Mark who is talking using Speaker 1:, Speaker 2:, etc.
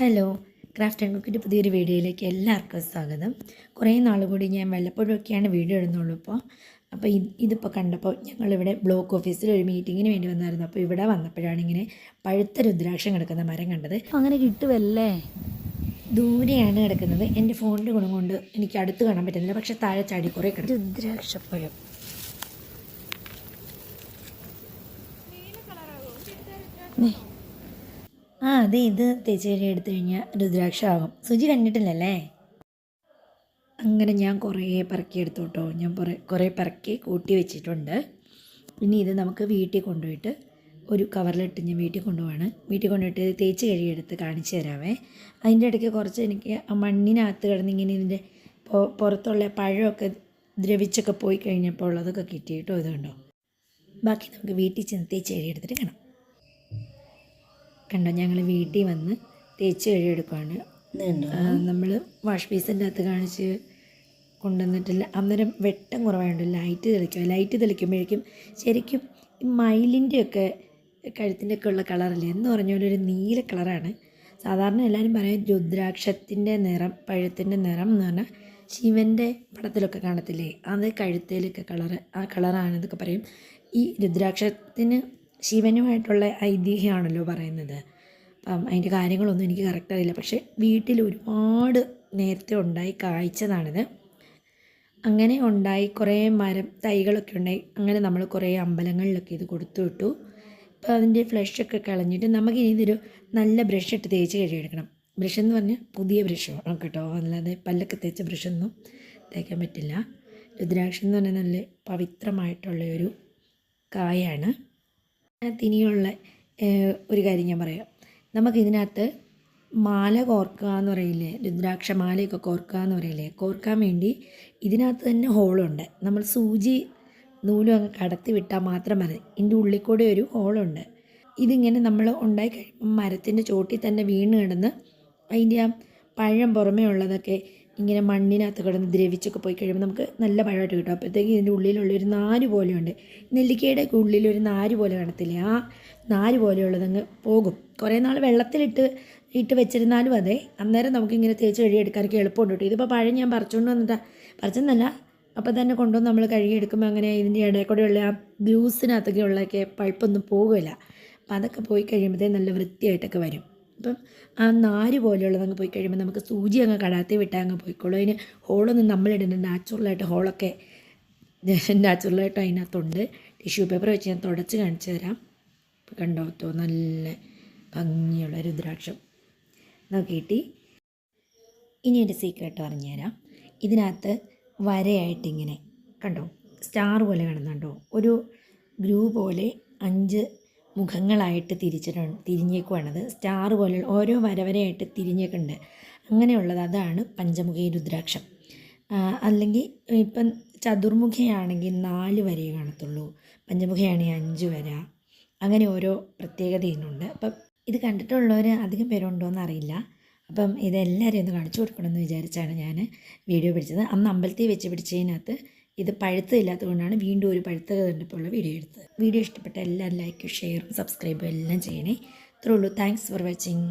Speaker 1: Hello craft and കുക്കിന്റെ പുതിയൊരു വീഡിയോയിലേക്ക് എല്ലാവർക്കും സ്വാഗതം. കുറേ നാൾ കൂടി ഞാൻ വല്ലപ്പോഴൊക്കെയാണ് വീഡിയോ ഇടുന്നുള്ളൂ ഇപ്പോൾ അപ്പോൾ ഇത് ഇതിപ്പോൾ കണ്ടപ്പോൾ ഞങ്ങളിവിടെ ബ്ലോക്ക് ഓഫീസിൽ ഒരു മീറ്റിങ്ങിന് വേണ്ടി വന്നായിരുന്നു. അപ്പോൾ ഇവിടെ വന്നപ്പോഴാണ് ഇങ്ങനെ പഴുത്ത രുദ്രാക്ഷം കിടക്കുന്ന മരം കണ്ടത്.
Speaker 2: അങ്ങനെ കിട്ടുമല്ലേ
Speaker 1: ദൂരെയാണ് കിടക്കുന്നത്. എന്റെ ഫോണിന്റെ ഗുണം കൊണ്ട് എനിക്ക് അടുത്ത് കാണാൻ പറ്റുന്നില്ല. പക്ഷേ താഴെ ചാടി കുറേ കിടക്കും.
Speaker 2: രുദ്രാക്ഷപ്പഴം നീ
Speaker 1: ആ അതെ ഇത് തേച്ചേരി എടുത്തു കഴിഞ്ഞാൽ രുദ്രാക്ഷമാകും. സുചി കണ്ടിട്ടില്ലല്ലേ? അങ്ങനെ ഞാൻ കുറേ പറക്കി എടുത്തു കേട്ടോ. ഞാൻ കുറേ കുറേ പറക്കി കൂട്ടി വെച്ചിട്ടുണ്ട്. ഇനി ഇത് നമുക്ക് വീട്ടിൽ കൊണ്ടുപോയിട്ട് ഒരു കവറിലിട്ട് ഞാൻ വീട്ടിൽ കൊണ്ടുപോവാണ്. വീട്ടിൽ കൊണ്ടുപോയിട്ട് തേച്ച് കഴുകിയെടുത്ത് കാണിച്ചു തരാമേ അതിന്റെ ഇടയ്ക്ക് കുറച്ച് എനിക്ക് ആ മണ്ണിനകത്ത് കിടന്ന് ഇങ്ങനെ ഇതിന്റെ പുറത്തുള്ള പഴമൊക്കെ ദ്രവിച്ചൊക്കെ പോയി കഴിഞ്ഞപ്പോൾ ഉള്ളതൊക്കെ കിട്ടി കേട്ടോ ബാക്കി നമുക്ക് വീട്ടിൽ ചെന്ന് തേച്ച് കഴുകിയെടുത്തിട്ട് കാണാം. കണ്ടോ ഞങ്ങൾ വീട്ടിൽ വന്ന് തേച്ച് കഴുകിയെടുക്കുകയാണ് നമ്മൾ വാഷ് ബേസിന്റെ അകത്ത് കാണിച്ച് കൊണ്ടുവന്നിട്ടില്ല. അന്നേരം വെട്ടം കുറവായുണ്ട് ലൈറ്റ് തെളിക്കുക ലൈറ്റ് തെളിക്കുമ്പോഴേക്കും ശരിക്കും ഈ മയിലിന്റെയൊക്കെ കഴുത്തിന്റെ ഒക്കെ ഉള്ള കളറല്ലേ? എന്ന് പറഞ്ഞ പോലെ ഒരു നീല കളറാണ്. സാധാരണ എല്ലാവരും പറയും രുദ്രാക്ഷത്തിന്റെ നിറം പഴത്തിന്റെ നിറം എന്ന് പറഞ്ഞാൽ ശിവന്റെ പടത്തിലൊക്കെ കാണത്തില്ലേ? അത് കഴുത്തേലൊക്കെ കളറ് ആ കളറാണെന്നൊക്കെ പറയും. ഈ രുദ്രാക്ഷത്തിന് ശിവനുമായിട്ടുള്ള ഐതിഹ്യമാണല്ലോ പറയുന്നത്. അപ്പം അതിന്റെ കാര്യങ്ങളൊന്നും എനിക്ക് കറക്റ്റ് അറിയില്ല. പക്ഷേ വീട്ടിൽ ഒരുപാട് നേരത്തെ ഉണ്ടായി കായ്ച്ചതാണിത് അങ്ങനെ ഉണ്ടായി കുറേ മരം തൈകളൊക്കെ ഉണ്ടായി. അങ്ങനെ നമ്മൾ കുറേ അമ്പലങ്ങളിലൊക്കെ ഇത് കൊടുത്തു വിട്ടു. ഇപ്പോൾ അതിന്റെ ഫ്ലഷൊക്കെ കളഞ്ഞിട്ട് നമുക്ക് ഇനി ഇതൊരു നല്ല ബ്രഷ് ഇട്ട് തേച്ച് കഴുകിയെടുക്കണം. ബ്രഷ് എന്ന് പറഞ്ഞാൽ പുതിയ ബ്രഷ് വേണം കേട്ടോ. അല്ലാതെ പല്ലൊക്കെ തേച്ച ബ്രഷൊന്നും തേക്കാൻ പറ്റില്ല. രുദ്രാക്ഷം എന്ന് പറഞ്ഞാൽ നല്ല പവിത്രമായിട്ടുള്ള ഒരു കായാണ്. ഇനിയുള്ള ഒരു കാര്യം ഞാൻ പറയാം. നമുക്ക് നമുക്കിതിനകത്ത് മാല കോർക്കുക എന്ന് പറയില്ലേ രുദ്രാക്ഷ മാലയൊക്കെ കോർക്കുക എന്ന് പറയില്ലേ കോർക്കാൻ വേണ്ടി ഇതിനകത്ത് തന്നെ ഹോളുണ്ട്. നമ്മൾ സൂചി നൂലും അങ്ങ് കടത്തി വിട്ടാൽ മാത്രം മതി. ഇതിന്റെ ഉള്ളിൽ കൂടെ ഒരു ഹോളുണ്ട്. ഇതിങ്ങനെ നമ്മൾ ഉണ്ടായി കഴിയുമ്പോൾ മരത്തിന്റെ ചോട്ടിൽ തന്നെ വീണ് കിടന്ന് അതിന്റെ ആ പഴം പുറമേ ഉള്ളതൊക്കെ ഇങ്ങനെ മണ്ണിനകത്ത് കിടന്ന് ദ്രവിച്ചൊക്കെ പോയി കഴിയുമ്പോൾ നമുക്ക് നല്ല പഴമായിട്ട് കിട്ടും. അപ്പോഴത്തേക്ക് ഇതിന്റെ ഉള്ളിലുള്ള ഒരു നാര് പോലെയുണ്ട്. നെല്ലിക്കയുടെ ഉള്ളിലൊരു നാര് പോലെ കാണത്തില്ലേ? ആ നാര് പോലെയുള്ളതങ്ങ് പോകും. കുറേ നാൾ വെള്ളത്തിലിട്ട് ഇട്ട് വെച്ചിരുന്നാലും അതെ. അന്നേരം നമുക്കിങ്ങനെ തേച്ച് കഴുകിയെടുക്കാനൊക്കെ എളുപ്പമുണ്ട് കേട്ടോ. ഇതിപ്പോൾ പഴം ഞാൻ പറിച്ചുകൊണ്ട് വന്നിട്ടാ. പറിച്ചെന്നല്ല അപ്പോൾ തന്നെ കൊണ്ടുവന്ന് നമ്മൾ കഴുകിയെടുക്കുമ്പോൾ അങ്ങനെ ഇതിന്റെ ഇടയിൽ കൂടെയുള്ള ആ ഗ്ലൂസിനകത്തൊക്കെ ഉള്ളതൊക്കെ പഴുപ്പൊന്നും പോകുമല്ല അപ്പോൾ അതൊക്കെ പോയി കഴിയുമ്പോഴത്തേ നല്ല വൃത്തിയായിട്ടൊക്കെ വരും. അപ്പം ആ നാര് പോലെയുള്ളത് അങ്ങ് പോയി കഴിയുമ്പോൾ നമുക്ക് സൂചി അങ്ങ് കടാത്തി വിട്ടാൽ അങ്ങ് പോയിക്കോളും. അതിന് ഹോളൊന്നും നമ്മളിടുന്ന നാച്ചുറലായിട്ട് ഹോളൊക്കെ നാച്ചുറലായിട്ട് അതിനകത്തുണ്ട്. ടിഷ്യൂ പേപ്പർ വെച്ച് ഞാൻ തുടച്ച് കാണിച്ചു തരാം. കണ്ടോ? നല്ല ഭംഗിയുള്ള രുദ്രാക്ഷം. നോക്കിയിട്ട് ഇനി ഒരു സീക്രട്ട് പറഞ്ഞുതരാം ഇതിനകത്ത് വരയായിട്ടിങ്ങനെ കണ്ടോ? സ്റ്റാർ പോലെ കാണുന്നുണ്ടോ? ഒരു ഗ്രൂ പോലെ അഞ്ച് മുഖങ്ങളായിട്ട് തിരിച്ചിട്ടുണ്ട് തിരിഞ്ഞേക്കുവാണത്. സ്റ്റാർ പോലെ ഓരോ വരവരെയായിട്ട് തിരിഞ്ഞേക്കുന്നുണ്ട്. അങ്ങനെയുള്ളത് അതാണ് പഞ്ചമുഖി രുദ്രാക്ഷം. അല്ലെങ്കിൽ ഇപ്പം ചതുർമുഖയാണെങ്കിൽ നാല് വരയെ കാണത്തുള്ളൂ. പഞ്ചമുഖയാണെങ്കിൽ അഞ്ച് വര. അങ്ങനെ ഓരോ പ്രത്യേകത ഇതിനുണ്ട് അപ്പം ഇത് കണ്ടിട്ടുള്ളവർ അധികം പേരുണ്ടോ എന്നറിയില്ല. അപ്പം ഇതെല്ലാവരെയും ഒന്ന് കാണിച്ചു കൊടുക്കണമെന്ന് വിചാരിച്ചാണ് ഞാൻ വീഡിയോ പിടിച്ചത്. അന്ന് അമ്പലത്തിൽ വെച്ച് പിടിച്ചതിനകത്ത് ഇത് പഴുത്തതില്ലാത്തത് കൊണ്ടാണ് വീണ്ടും ഒരു പഴുത്ത കണ്ടപ്പോൾ വീഡിയോ എടുത്തത്. വീഡിയോ ഇഷ്ടപ്പെട്ട എല്ലാവരും ലൈക്കും ഷെയറും സബ്സ്ക്രൈബും എല്ലാം ചെയ്യണേ. ഇത്രേ ഉള്ളൂ. Thanks for watching